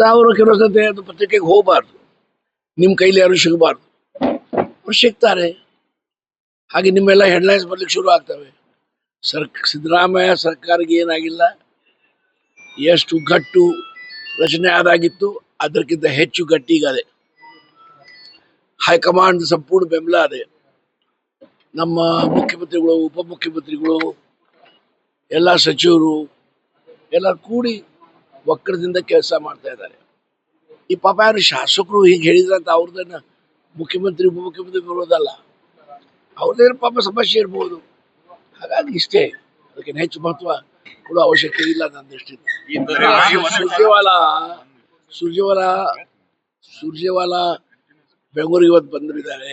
ಸಾವಿರ ಕೆಲವು ಸತಿ ಅದು ಪತ್ರಿಕೆಗೆ ಹೋಗಬಾರ್ದು. ನಿಮ್ಮ ಕೈಲಿ ಯಾರು ಸಿಗಬಾರ್ದು. ಅವ್ರು ಸಿಗ್ತಾರೆ. ಹಾಗೆ ನಿಮ್ಮೆಲ್ಲ ಹೆಡ್ಲೈನ್ಸ್ ಬರ್ಲಿಕ್ಕೆ ಶುರು ಆಗ್ತವೆ. ಸರ್ಕ ಸಿದ್ದರಾಮಯ್ಯ ಸರ್ಕಾರಕ್ಕೆ ಏನಾಗಿಲ್ಲ. ಎಷ್ಟು ಗಟ್ಟು ರಚನೆ ಆದಾಗಿತ್ತು, ಅದಕ್ಕಿಂತ ಹೆಚ್ಚು ಗಟ್ಟಿ ಈಗ ಅದೇ ಹೈಕಮಾಂಡ್ ಸಂಪೂರ್ಣ ಬೆಂಬಲ ಅದೇ. ನಮ್ಮ ಮುಖ್ಯಮಂತ್ರಿಗಳು, ಉಪಮುಖ್ಯಮಂತ್ರಿಗಳು, ಎಲ್ಲ ಸಚಿವರು, ಎಲ್ಲ ಕೂಡಿ ಒಕ್ಕರದಿಂದ ಕೆಲಸ ಮಾಡ್ತಾ ಇದ್ದಾರೆ. ಈ ಪಾಪ ಯಾರು ಶಾಸಕರು ಹೀಗೆ ಅಂತ ಅವ್ರದನ್ನ ಮುಖ್ಯಮಂತ್ರಿ, ಉಪಮುಖ್ಯಮಂತ್ರಿ ಬರೋದಲ್ಲ ಅವ್ರದ್ದೇನು ಪಾಪ ಸಮಸ್ಯೆ ಇರ್ಬೋದು. ಹಾಗಾಗಿ ಇಷ್ಟೇ. ಅದಕ್ಕೆ ಹೆಚ್ಚು ಮಹತ್ವ ಕೊಡೋ ಅವಶ್ಯಕತೆ ಇಲ್ಲ ನನ್ನ ದೃಷ್ಟಿಯಿಂದ ಸುರ್ಜೇವಾಲ, ಸುರ್ಜೇವಾಲಾ ಸುರ್ಜೇವಾಲಾ ಬೆಂಗಳೂರಿಗೆ ಇವತ್ತು ಬಂದಿದ್ದಾರೆ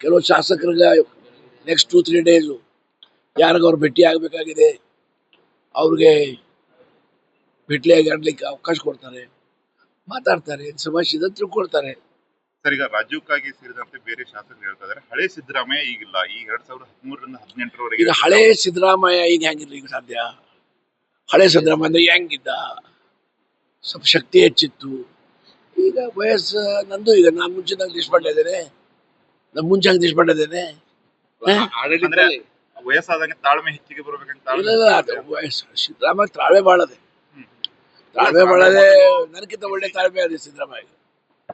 ಕೆಲವು ಶಾಸಕರಿಗೆ ನೆಕ್ಸ್ಟ್ ಟೂ ತ್ರೀ ಡೇಸು ಯಾರಿಗ ಅವ್ರು ಭೇಟಿ ಆಗಬೇಕಾಗಿದೆ ಅವ್ರಿಗೆ ಭೇಟಿಯಾಗಿ ಆಡ್ಲಿಕ್ಕೆ ಅವಕಾಶ ಕೊಡ್ತಾರೆ ಮಾತಾಡ್ತಾರೆ ಸಮಸ್ಯೆ ತಿಳ್ಕೊಳ್ತಾರೆ ಸರ್ ಈಗ ರಾಜ್ಯಕ್ಕಾಗಿ ಸೇರಿದಂತೆ ಬೇರೆ ಶಾಸಕರು ಹೇಳ್ತಾ ಇದಾರೆ ಹಳೆ ಸಿದ್ದರಾಮಯ್ಯ ಈಗಿಲ್ಲ. ಈ ಎರಡ್ ಸಾವಿರದ ಹದಿಮೂರರಿಂದ ಹದಿನೆಂಟರವರೆಗೆ ಈಗ ಹಳೆ ಸಿದ್ದರಾಮಯ್ಯ ಈಗ ಹೆಂಗಿರ್ಲಿ ಈಗ ಸಾಧ್ಯ? ಹಳೆ ಸಿದ್ದರಾಮಯ್ಯ ಅಂದ್ರೆ ಹೆಂಗಿದ್ದ ಸ್ವಲ್ಪ ಶಕ್ತಿ ಹೆಚ್ಚಿತ್ತು. ಈಗ ವಯಸ್ಸು ನಂದು ಈಗ ನಾನು ಮುಂಚಿನಾಗ ದೇಶಪಾಂಡೆ ಇದ್ದೇನೆ. ನಾನು ಮುಂಚೆ ದೇಶಪಾಂಡೆ ಇದ್ದೇನೆ. ವಯಸ್ಸಾದಂಗೆ ತಾಳ್ಮೆ ಹೆಚ್ಚಿಗೆ ಬರ್ಬೇಕಂತ ಸಿದ್ದರಾಮಯ್ಯ ತಾಳ್ಮೆ ಬಾಳದೆ. ತಾಳ್ಮೆ ನನಗಿಂತ ಒಳ್ಳೆ ತಾಳ್ಮೆ ಅದೇ ಸಿದ್ದರಾಮಯ್ಯ.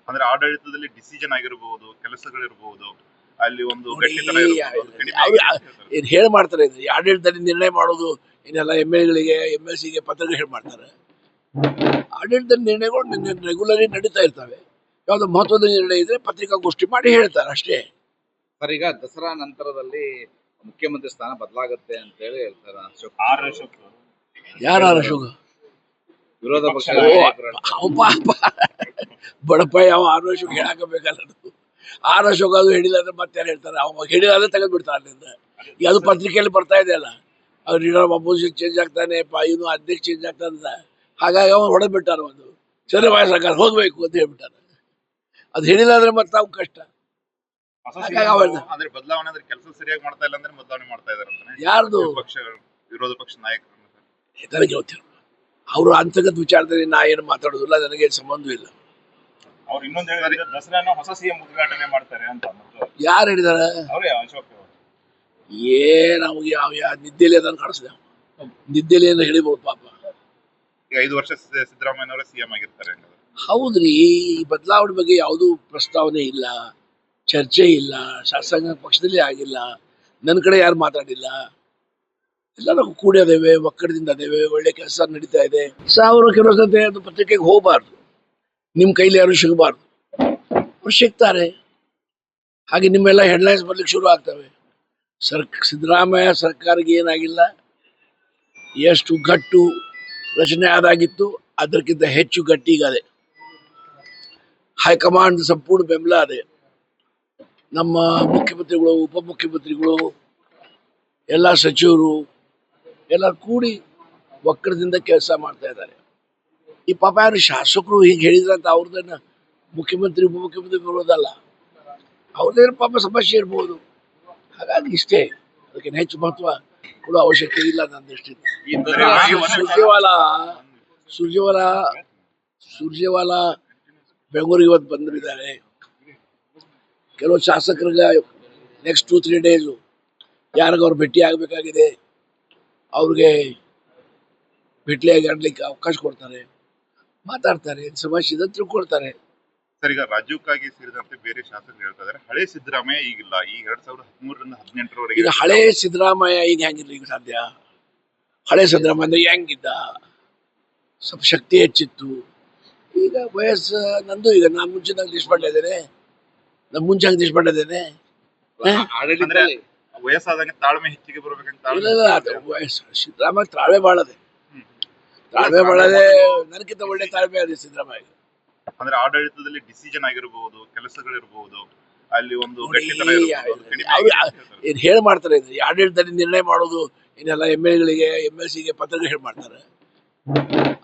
ಅಂದ್ರೆ ಆಡಳಿತದಲ್ಲಿ ಡಿಸಿಷನ್ ಆಗಿರಬಹುದು ಕೆಲಸಗಳಿರಬಹುದು ಅಲ್ಲಿ ಒಂದು ಏನ್ ಹೇಳಿ ಮಾಡ್ತಾರೆ ಇದು ಆಡಳಿತದಲ್ಲಿ ನಿರ್ಣಯ ಮಾಡೋದು ಇನ್ನೆಲ್ಲ ಎಂ ಎಲ್ ಗಳಿಗೆ ಎಂ ಎಲ್ ಸಿಗೆ ಪತ್ರಗಳು ಹೇಳಿ ಮಾಡ್ತಾರೆ. ಆಡಳಿತದ ನಿರ್ಣಯಗಳು ರೆಗ್ಯುಲರಿ ನಡೀತಾ ಇರ್ತವೆ. ಯಾವ್ದು ಮಹತ್ವದ ನಿರ್ಣಯ ಇದ್ರೆ ಪತ್ರಿಕಾಗೋಷ್ಠಿ ಮಾಡಿ ಹೇಳ್ತಾರೆ ಅಷ್ಟೇ. ಸರ್ ಈಗ ದಸರಾ ನಂತರದಲ್ಲಿ ಮುಖ್ಯಮಂತ್ರಿ ಸ್ಥಾನ ಬದಲಾಗುತ್ತೆ ಅಂತ ಹೇಳಿ ಹೇಳ್ತಾರೆ ಯಾರ ಅಶೋಕ? ವಿರೋಧ ಪಕ್ಷ ಅವ ಪಾಪ. ಬಡಪ ಯಾವ ಆರು ವರ್ಷ ಹೇಳಾಕಬೇಕಲ್ಲ ಅದು ಆರು ವರ್ಷ ಅದು ಹೇಳಿಲ್ಲ ಅಂದ್ರೆ ಮತ್ತೆ ಯಾರು ಹೇಳ್ತಾರೆ? ಅವ ಹೇಳಿಲ್ಲ ಅಂದ್ರೆ ತೆಗೆದು ಬಿಡ್ತಾರೆ ಅಲ್ಲಿಂದ. ಈಗ ಅದು ಪತ್ರಿಕೆಯಲ್ಲಿ ಬರ್ತಾ ಇದೆ ಅಲ್ಲ. ಅವ್ರು ಲೀಡರ್ ಅಪೋಸಿಷನ್ ಚೇಂಜ್ ಆಗ್ತಾನೆ ಪಾ ಇವನು ಅಧ್ಯಕ್ಷ ಚೇಂಜ್ ಆಗ್ತಾನಂತ ಹಾಗಾಗಿ ಅವನು ಹೊಡೆದ್ಬಿಟ್ಟಾರ ಒಂದು. ಸರಿ ವಾಯ ಸರ್ಕಾರ ಹೋಗ್ಬೇಕು ಅಂತ ಹೇಳ್ಬಿಟ್ಟಾರ. ಅದು ಹೇಳಿಲ್ಲ ಅಂದ್ರೆ ಮತ್ತೆ ನಾವು ಕಷ್ಟ. ಅಂದ್ರೆ ಬದಲಾವಣೆ ಅಂದ್ರೆ ಕೆಲಸ ಸರಿಯಾಗಿ ಮಾಡ್ತಾ ಇಲ್ಲ ಅಂದ್ರೆ ಬದಲಾವಣೆ ಮಾಡ್ತಾ ಇದಾರೆ ಯಾರ್ದು? ಪಕ್ಷಗಳು ವಿರೋಧ ಪಕ್ಷ ನಾಯಕರು ನನಗೆ ಗೊತ್ತಿಲ್ಲ ಅವರು ಅಂತರ್ಗತ ವಿಚಾರದಲ್ಲಿ ನಾ ಏನು ಮಾತಾಡೋದಿಲ್ಲ ನನಗೆ ಸಂಬಂಧ ಇಲ್ಲ. ಅವ್ರು ಇನ್ನೊಂದು ಹೇಳಿದ್ರೆ ದಸರಾನ ಹೊಸ ಸಿಎಂ ಉದ್ಘಾಟನೆ ಮಾಡ್ತಾರೆ ಅಂತ ಯಾರು ಹೇಳಿದಾರೆ? ಅವರೇ ಅಶೋಕ್. ಏನ್ ಅವ್ಗೆ ಯಾವ ಯಾವ ನಿದ್ದೆಲಿ ಅದನ್ನು ಕಾಣಿಸಿದೆ. ನಿದ್ದೆಲಿ ಏನು ಹೇಳಿಬಹುದು ಪಾಪ. ಈಗ ಐದು ವರ್ಷ ಸಿ- ಸಿದ್ದರಾಮಯ್ಯನವರೇ ಸಿಎಂ ಆಗಿರ್ತಾರೆ ಹೌದ್ರಿ ಈ ಬದಲಾವಣೆ ಬಗ್ಗೆ ಯಾವುದೂ ಪ್ರಸ್ತಾವನೆ ಇಲ್ಲ ಚರ್ಚೆ ಇಲ್ಲ ಶಾಸಕಾಂಗ ಪಕ್ಷದಲ್ಲಿ ಆಗಿಲ್ಲ ನನ್ನ ಕಡೆ ಯಾರು ಮಾತಾಡಿಲ್ಲ. ಎಲ್ಲರೂ ಕೂಡಿ ಅದೇವೆ ಒಕ್ಕಡದಿಂದ ಅದೇವೆ ಒಳ್ಳೆ ಕೆಲಸ ನಡೀತಾ ಇದೆ. ಸಾವಿರ ಕೆಲವು ಅದು ಪತ್ರಿಕೆಗೆ ಹೋಗಬಾರ್ದು. ನಿಮ್ಮ ಕೈಲಿ ಯಾರು ಸಿಗಬಾರ್ದು. ಅವ್ರು ಸಿಗ್ತಾರೆ. ಹಾಗೆ ನಿಮ್ಮೆಲ್ಲ ಹೆಡ್ಲೈನ್ಸ್ ಬರ್ಲಿಕ್ಕೆ ಶುರು ಆಗ್ತವೆ. ಸರ್, ಸಿದ್ದರಾಮಯ್ಯ ಸರ್ಕಾರಕ್ಕೆ ಏನಾಗಿಲ್ಲ. ಎಷ್ಟು ಗಟ್ಟು ರಚನೆ ಆದಾಗಿತ್ತು, ಅದಕ್ಕಿಂತ ಹೆಚ್ಚು ಗಟ್ಟಿ ಈಗ ಅದೇ ಹೈಕಮಾಂಡ್ ಸಂಪೂರ್ಣ ಬೆಂಬಲ ಅದೇ. ನಮ್ಮ ಮುಖ್ಯಮಂತ್ರಿಗಳು, ಉಪಮುಖ್ಯಮಂತ್ರಿಗಳು, ಎಲ್ಲ ಸಚಿವರು ಎಲ್ಲ ಕೂಡಿ ಒಕ್ಕರದಿಂದ ಕೆಲಸ ಮಾಡ್ತಾ ಇದ್ದಾರೆ. ಈ ಪಾಪ ಯಾರು ಶಾಸಕರು ಹೀಗೆ ಅಂತ ಅವ್ರದನ್ನ ಮುಖ್ಯಮಂತ್ರಿ, ಉಪಮುಖ್ಯಮಂತ್ರಿ ಬರೋದಲ್ಲ ಅವ್ರದ್ದೇನು ಪಾಪ ಸಮಸ್ಯೆ ಇರ್ಬೋದು. ಹಾಗಾಗಿ ಇಷ್ಟೇ. ಅದಕ್ಕೆ ಹೆಚ್ಚು ಮಹತ್ವ ಕೊಡೋ ಅವಶ್ಯಕತೆ ಇಲ್ಲ ನನ್ನ ದೃಷ್ಟಿಯಿಂದ ಸುರ್ಜೇವಾಲ ಸುರ್ಜೇವಾಲ ಸುರ್ಜೇವಾಲ ಬೆಂಗಳೂರಿಗೆ ಇವತ್ತು ಬಂದಿದ್ದಾರೆ ಕೆಲವು ಶಾಸಕರಿಗೆ ನೆಕ್ಸ್ಟ್ ಟೂ ತ್ರೀ ಡೇಸು ಯಾರಿಗ ಅವ್ರು ಭೇಟಿ ಆಗಬೇಕಾಗಿದೆ ಅವ್ರಿಗೆ ಭೇಟಿಯಾಗಿ ಆಡ್ಲಿಕ್ಕೆ ಅವಕಾಶ ಕೊಡ್ತಾರೆ ಮಾತಾಡ್ತಾರೆ ಸಮಸ್ಯೆ ತಿಳ್ಕೊಳ್ತಾರೆ. ಸರ್ ಈಗ ರಾಜ್ಯಕ್ಕಾಗಿ ಸೇರಿದಂತೆ ಬೇರೆ ಶಾಸಕರು ಹೇಳ್ತಾ ಇದಾರೆ ಹಳೆ ಸಿದ್ದರಾಮಯ್ಯ ಈಗಿಲ್ಲ ಈಗ ಎರಡ್ ಸಾವಿರದ ಹದಿಮೂರರಿಂದ ಹದಿನೆಂಟರವರೆಗೆ ಈಗ ಹಳೆ ಸಿದ್ದರಾಮಯ್ಯ ಈಗ ಹೆಂಗಿಲ್ಲ ಈಗ ಸಾಧ್ಯ? ಹಳೆ ಸಿದ್ದರಾಮಯ್ಯ ಅಂದ್ರೆ ಹೆಂಗಿದ್ದ? ಸ್ವಲ್ಪ ಶಕ್ತಿ ಹೆಚ್ಚಿತ್ತು. ಈಗ ವಯಸ್ಸು ನಂದು ಈಗ ನಾನು ಮುಂಚಿನಾಗ ದೇಶ ಇದ್ದೇನೆ. ನಾನು ಮುಂಚೆ ದೇಶಪಾಂಡೆ ಇದ್ದೇನೆ. ಅಂದ್ರೆ ಆಡಳಿತದಲ್ಲಿ. ವಯಸ್ಸಾದಂಗೆ ತಾಳ್ಮೆ ಹೆಚ್ಚಿಗೆ ಬರ್ಬೇಕಂತ ತಾಳ್ಮೆ ಇಲ್ಲ ಇಲ್ಲ ವಯಸ್ಸು. ಸಿದ್ದರಾಮಯ್ಯ ತಾಳ್ಮೆ ಬಾಳದೆ. ತಾಳ್ಮೆ ಬಾಳದೆ ನನಗಿಂತ ಒಳ್ಳೆ ತಾಳ್ಮೆ ಅದೇ ಸಿದ್ದರಾಮಯ್ಯ. ಅಂದ್ರೆ ಆಡಳಿತದಲ್ಲಿ ಡಿಸಿಷನ್ ಆಗಿರಬಹುದು ಕೆಲಸಗಳಿರಬಹುದು ಅಲ್ಲಿ ಒಂದು ಏನ್ ಹೇಳಿ ಮಾಡ್ತಾರೆ ಇದು ಆಡಳಿತದಲ್ಲಿ ನಿರ್ಣಯ ಮಾಡೋದು ಇನ್ನೆಲ್ಲ ಎಂ ಎಲ್ ಗಳಿಗೆ ಎಂ ಎಲ್ ಸಿಗೆ ಪತ್ರ ಹೇಳಿ ಮಾಡ್ತಾರೆ.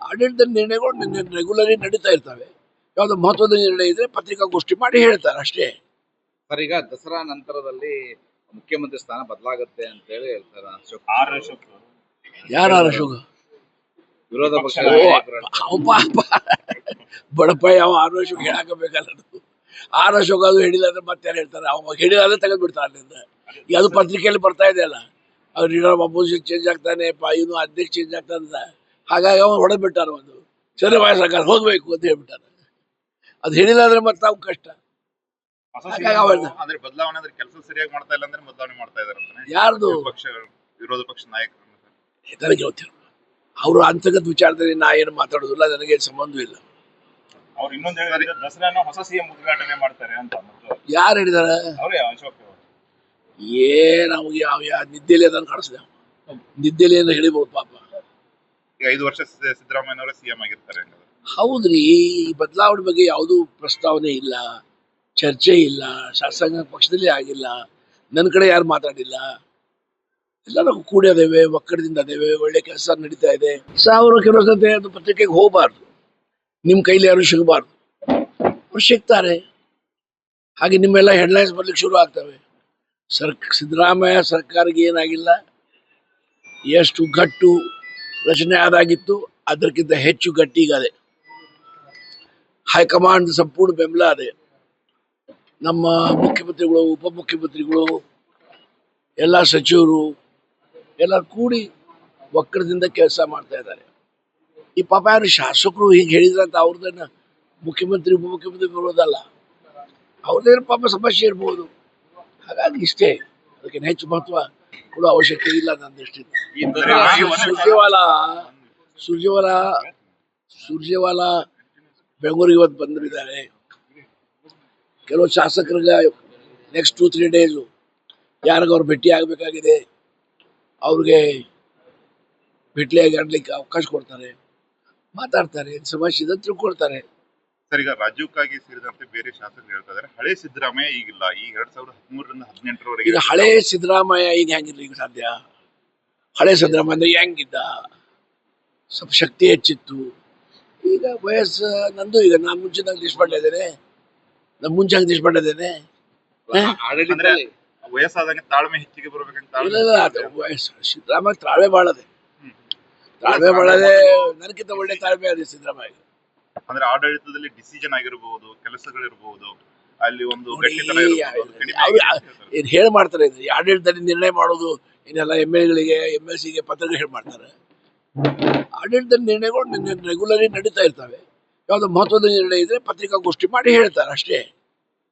ಆಡಳಿತದ ನಿರ್ಣಯಗಳು ರೆಗ್ಯುಲರಿ ನಡೀತಾ ಇರ್ತವೆ. ಯಾವ್ದು ಮಹತ್ವದ ನಿರ್ಣಯ ಇದ್ರೆ ಪತ್ರಿಕಾಗೋಷ್ಠಿ ಮಾಡಿ ಹೇಳ್ತಾರೆ ಅಷ್ಟೇ. ಸರ್ ಈಗ ದಸರಾ ನಂತರದಲ್ಲಿ ಮುಖ್ಯಮಂತ್ರಿ ಸ್ಥಾನ ಬದಲಾಗುತ್ತೆ ಅಂತ ಹೇಳಿ ಹೇಳ್ತಾರೆ ಅಶೋಕ್? ಆರ್ ಅಶೋಕ್. ಯಾರ ಅಶೋಕ? ವಿರೋಧ ಪಕ್ಷ ಹೇಳ್ತಾರೆ. ಅವ ಆರು ವರ್ಷಕ್ಕೆ ಹೇಳಾಕಬೇಕಲ್ಲ ಅದು. ಆರು ಅದು ಹೇಳಿಲ್ಲ ಅಂದ್ರೆ ಮತ್ತೆ ಯಾರು ಹೇಳ್ತಾರೆ? ಅವ ಹೇಳಿಲ್ಲ ಅಂದ್ರೆ ತೆಗೆದ್ಬಿಡ್ತಾರೆ ಅಲ್ಲಿಂದ. ಈಗ ಅದು ಪತ್ರಿಕೆಯಲ್ಲಿ ಬರ್ತಾ ಇದೆ ಅಲ್ಲ. ಅವ್ರು ಲೀಡರ್ ಅಪೋಸಿಷನ್ ಚೇಂಜ್ ಆಗ್ತಾನೆ ಪಾ ಇವನು ಅಧ್ಯಕ್ಷ ಚೇಂಜ್ ಆಗ್ತಾನೆ ಹಾಗಾಗಿ ಅವನು ಹೊಡೆದ್ಬಿಟ್ಟಾರ ಒಂದು. ಸರಿ ವಾಯ ಸರ್ಕಾರ ಹೋಗ್ಬೇಕು ಅಂತ ಹೇಳ್ಬಿಟ್ಟಾರ. ಅದು ಹೇಳಿಲ್ಲ ಅಂದ್ರೆ ಮತ್ತೆ ನಾವು ಕಷ್ಟ ಹೊಸ ಹಾಗಾಗಿ CM ಅವಳ್ನ ಅಂದ್ರೆ ಬದಲಾವಣೆ ಅಂದ್ರೆ ಕೆಲಸ ಸರಿಯಾಗಿ ಮಾಡ್ತಾ ಇಲ್ಲ ಅಂದ್ರೆ ಬದಲಾವಣೆ ಮಾಡ್ತಾ ಇದಾರೆ ಯಾರ್ದು? ಪಕ್ಷ ವಿರೋಧ ಪಕ್ಷ ನಾಯಕರು ನನಗೆ ಗೊತ್ತಿಲ್ಲ ಅವರು. ಅಂತರ್ಗತ ವಿಚಾರದಲ್ಲಿ ನಾ ಏನು ಮಾತಾಡೋದಿಲ್ಲ ನನಗೆ ಸಂಬಂಧ ಇಲ್ಲ. ಅವ್ರು ಇನ್ನೊಂದು ಹೇಳಿದ್ರೆ ದಸರಾನ ಹೊಸ ಸಿಎಂ ಉದ್ಘಾಟನೆ ಮಾಡ್ತಾರೆ ಅಂತ ಯಾರು ಹೇಳಿದಾರೆ? ಅವರೇ ಅಶೋಕ್ ಏ ಏನ್ ನಮ್ಗೆ ಯಾವ ಯಾವ ನಿದ್ದೆಲಿ ಅದನ್ನು ಕಾಣಿಸಿದೆ ನಿದ್ದೆಲಿ ಏನು ಹೇಳಿಬಹುದು ಪಾಪ. ಈಗ ಐದು ವರ್ಷ ಸಿದ್ದರಾಮಯ್ಯ ಅವರೇ ಸಿಎಂ ಆಗಿರ್ತಾರೆ ಹೌದ್ರಿ ಈ ಬದಲಾವಣೆ ಬಗ್ಗೆ ಯಾವುದೂ ಪ್ರಸ್ತಾವನೆ ಇಲ್ಲ. ಚರ್ಚೆ ಇಲ್ಲ, ಶಾಸಕಾಂಗ ಪಕ್ಷದಲ್ಲಿ ಆಗಿಲ್ಲ ನನ್ನ ಕಡೆ ಯಾರು ಮಾತಾಡಿಲ್ಲ? ಎಲ್ಲರೂ ಕೂಡಿ ಅದೇವೆ ಒಕ್ಕಡದಿಂದ ಅದೇವೆ, ಒಳ್ಳೆ ಕೆಲಸ ನಡೀತಾ ಇದೆ. ಸಾವಿರ ಕೆಲಸ ಪತ್ರಿಕೆಗೆ ಹೋಗಬಾರ್ದು. ನಿಮ್ಮ ಕೈಲಿ ಯಾರು ಸಿಗಬಾರ್ದು? ಅವ್ರು ಸಿಗ್ತಾರೆ. ಹಾಗೆ ನಿಮ್ಮೆಲ್ಲ ಹೆಡ್ಲೈನ್ಸ್ ಬರ್ಲಿಕ್ಕೆ ಶುರು ಆಗ್ತವೆ. ಸರ್ ಸಿದ್ದರಾಮಯ್ಯ ಸರ್ಕಾರಕ್ಕೆ ಏನಾಗಿಲ್ಲ? ಎಷ್ಟು ಗಟ್ಟು ರಚನೆ ಆದಾಗಿತ್ತು, ಅದಕ್ಕಿಂತ ಹೆಚ್ಚು ಗಟ್ಟಿ ಈಗ ಅದೇ ಹೈಕಮಾಂಡ್ ಸಂಪೂರ್ಣ ಬೆಂಬಲ ಅದೇ. ನಮ್ಮ ಮುಖ್ಯಮಂತ್ರಿಗಳು ಉಪಮುಖ್ಯಮಂತ್ರಿಗಳು ಎಲ್ಲ ಸಚಿವರು ಎಲ್ಲ ಕೂಡಿ ಒಕ್ಕಡದಿಂದ ಕೆಲಸ ಮಾಡ್ತಾ ಇದ್ದಾರೆ. ಈ ಪಾಪ ಯಾರು ಶಾಸಕರು ಹೀಗೆ ಅಂತ ಅವ್ರದನ್ನ ಮುಖ್ಯಮಂತ್ರಿ ಉಪಮುಖ್ಯಮಂತ್ರಿ ಬರೋದಲ್ಲ ಅವ್ರದ್ದೇನು ಪಾಪ ಸಮಸ್ಯೆ ಇರ್ಬೋದು. ಹಾಗಾಗಿ ಇಷ್ಟೇ. ಅದಕ್ಕೆ ಹೆಚ್ಚು ಮಹತ್ವ ಕೊಡೋ ಅವಶ್ಯಕತೆ ಇಲ್ಲ ನನ್ನ ದೃಷ್ಟಿಯಿಂದ. ಸುರ್ಜೇವಾಲ ಸುರ್ಜೇವಾಲ ಸುರ್ಜೇವಾಲ ಬೆಂಗಳೂರಿಗೆ ಇವತ್ತು ಬಂದಿದ್ದಾರೆ ಕೆಲವು ಶಾಸಕರಿಗೆ ನೆಕ್ಸ್ಟ್ ಟೂ ತ್ರೀ ಡೇಸು ಯಾರಿಗ ಅವ್ರು ಭೇಟಿ ಆಗಬೇಕಾಗಿದೆ. ಅವ್ರಿಗೆ ಭೇಟಿಯಾಗಿ ಆಡ್ಲಿಕ್ಕೆ ಅವಕಾಶ ಕೊಡ್ತಾರೆ. ಮಾತಾಡ್ತಾರೆ ಸಮಸ್ಯೆ ಇದೆ ತಿಳ್ಕೊಳ್ತಾರೆ. ಸರ್ ಈಗ ರಾಜ್ಯಕ್ಕಾಗಿ ಸೇರಿದಂತೆ ಬೇರೆ ಶಾಸಕರು ಹೇಳ್ತಾ ಇದ್ದಾರೆ. ಹಳೆ ಸಿದ್ದರಾಮಯ್ಯ ಈಗಿಲ್ಲ. ಈ ಎರಡ್ ಸಾವಿರದ ಹದಿಮೂರರಿಂದ ಹದಿನೆಂಟರವರೆಗೆ ಈಗ ಹಳೆ ಸಿದ್ದರಾಮಯ್ಯ ಈಗ ಹೆಂಗಿರ್ಲಿ ಈಗ ಸಾಧ್ಯ? ಹಳೆ ಸಿದ್ದರಾಮಯ್ಯ ಅಂದ್ರೆ ಹೆಂಗಿದ್ದ? ಸ್ವಲ್ಪ ಶಕ್ತಿ ಹೆಚ್ಚಿತ್ತು. ಈಗ ವಯಸ್ಸು ನಂದು ಈಗ ನಾನು ಮುಂಚೆ ಲಿಸ್ಟ್ ಇದ್ದೇನೆ. ನಾನು ಮುಂಚೆ ಹಂಗೆ ದಿಸ್ಪಡ್ತಾ ಇದ್ದೇನೆ ಆಡಳಿತದಲ್ಲಿ ವಯಸ್ಸಾದಂಗೆ ತಾಳ್ಮೆ ಹೆಚ್ಚಿಗೆ ಬರ್ಬೇಕಂತ ತಾಳ್ಮೆ ಸಿದ್ದರಾಮಯ್ಯ ತಾಳ್ಮೆ ಬಾಳದೆ. ತಾಳ್ಮೆ ಬಾಳದೆ ನನಗಿಂತ ಒಳ್ಳೆ ತಾಳ್ಮೆ ಅದೇ ಸಿದ್ದರಾಮಯ್ಯ? ಅಂದ್ರೆ ಆಡಳಿತದಲ್ಲಿ ಡಿಸಿಷನ್ ಆಗಿರಬಹುದು ಕೆಲಸಗಳಿರಬಹುದು ಅಲ್ಲಿ ಒಂದು ಏನ್ ಹೇಳಿ ಮಾಡ್ತಾರೆ ಆಡಳಿತದಲ್ಲಿ ನಿರ್ಣಯ ಮಾಡೋದು ಇನ್ನೆಲ್ಲ ಎಂ ಎಲ್ ಗಳಿಗೆ ಎಂ ಎಲ್ ಸಿಗೆ ಪತ್ರಗಳು ಹೇಳ್ ಮಾಡ್ತಾರೆ. ಆಡಳಿತದ ನಿರ್ಣಯಗಳು ರೆಗ್ಯುಲರಿ ನಡೀತಾ ಇರ್ತವೆ. ಯಾವುದೋ ಮಹತ್ವದ ನಿರ್ಣಯ ಇದ್ರೆ ಪತ್ರಿಕಾಗೋಷ್ಠಿ ಮಾಡಿ ಹೇಳ್ತಾರೆ ಅಷ್ಟೇ.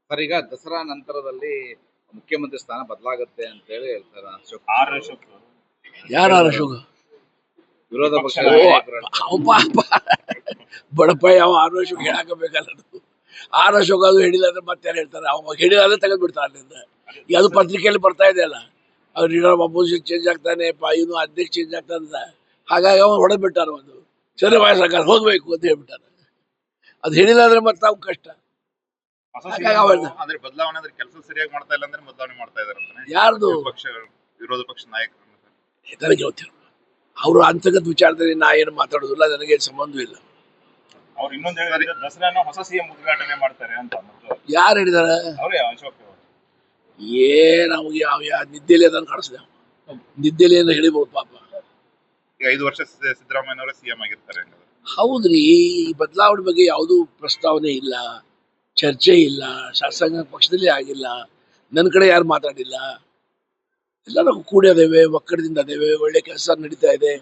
ಸರ್ ಈಗ ದಸರಾ ನಂತರದಲ್ಲಿ ಮುಖ್ಯಮಂತ್ರಿ ಸ್ಥಾನ ಬದಲಾಗುತ್ತೆ ಅಂತ ಹೇಳಿ ಹೇಳ್ತಾರೆ ಅಶೋಕ್. ಆರ್ ಅಶೋಕ್? ಯಾರು ಆರ್ ಅಶೋಕ? ವಿರೋಧ ಪಕ್ಷ ಬಡಪ ಯಾವ ಆರ್ ಅಶೋಕ್ ಹೇಳಾಕಬೇಕಲ್ಲ ಆರ್ ಅಶೋಕ್ ಅದು ಹೇಳಿಲ್ಲ ಅಂದ್ರೆ ಮತ್ತೆ ಯಾರು ಹೇಳ್ತಾರೆ? ಅವ ಹಿಡಿಲ್ಲ ಅಂದ್ರೆ ತೆಗೆದ್ಬಿಡ್ತಾರೆ ಅಲ್ಲಿಂದ. ಈಗ ಅದು ಪತ್ರಿಕೆಯಲ್ಲಿ ಬರ್ತಾ ಇದೆ ಅಲ್ಲ. ಅವ್ರು ಲೀಡರ್ ಅಪೋಸಿಷನ್ ಚೇಂಜ್ ಆಗ್ತಾನೆ ಪಾ ಇವನು ಅಧ್ಯಕ್ಷ ಚೇಂಜ್ ಆಗ್ತಾನೆ ಹಾಗಾಗಿ ಅವನು ಹೊಡೆದ್ಬಿಟ್ಟಾರ ಒಂದು. ಸರಿ ವಾಯ ಸರ್ಕಾರ ಹೋಗ್ಬೇಕು ಅಂತ ಹೇಳ್ಬಿಟ್ಟಾರ. ಅದು ಹೇಳಿಲ್ಲ ಅಂದ್ರೆ ಮತ್ತೆ ನಾವು ಕಷ್ಟ. ಹೊಸ ಹಾಗಾಗಿ CM ಅವಳ್ನ ಬದಲಾವಣೆ ಅಂದ್ರೆ ಕೆಲಸ ಸರಿಯಾಗಿ ಮಾಡ್ತಾ ಇಲ್ಲ ಅಂದ್ರೆ ಬದಲಾವಣೆ ಮಾಡ್ತಾ ಇದಾರೆ ಅಂತಾನೆ? ಯಾರ್ದು? ಪಕ್ಷ ವಿರೋಧ ಪಕ್ಷ ನಾಯಕರು ನನಗೆ ಗೊತ್ತಿಲ್ಲ ಅವರು. ಅಂತರ್ಗತ ವಿಚಾರದಲ್ಲಿ ನಾ ಏನು ಮಾತಾಡೋದಿಲ್ಲ ನನಗೆ ಸಂಬಂಧ ಇಲ್ಲ. ಅವ್ರು ಇನ್ನೊಂದು ಹೇಳಿದ್ರೆ ದಸರಾನ ಹೊಸ ಸಿಎಂ ಉದ್ಘಾಟನೆ ಮಾಡ್ತಾರೆ ಅಂತ ಯಾರು ಹೇಳಿದಾರೆ? ಅವರೇ ಅಶೋಕ್ ಏನ್ ನಮ್ಗೆ ಯಾವ ಯಾವ ನಿದ್ದೆಲಿ ಅದನ್ನು ಕಾಣಿಸಿದೆ ನಿದ್ದೆಲಿ ಏನು ಹೇಳಿಬೋದು ಪಾಪ. ಈಗ ಐದು ವರ್ಷ ಸಿದ್ದರಾಮಯ್ಯನವರ ಸಿಎಂ ಆಗಿರ್ತಾರೆ ಹೌದ್ರಿ, ಈ ಬದಲಾವಣೆ ಬಗ್ಗೆ ಯಾವುದೂ ಪ್ರಸ್ತಾವನೆ ಇಲ್ಲ, ಚರ್ಚೆ ಇಲ್ಲ, ಶಾಸಕಾಂಗ ಪಕ್ಷದಲ್ಲಿ ಆಗಿಲ್ಲ ನನ್ನ ಕಡೆ ಯಾರು ಮಾತಾಡಿಲ್ಲ. ಎಲ್ಲರೂ ಕೂಡಿ ಅದೇವೆ ಒಕ್ಕಡದಿಂದ ಅದೇವೆ, ಒಳ್ಳೆ ಕೆಲಸ ನಡೀತಾ ಇದೆ.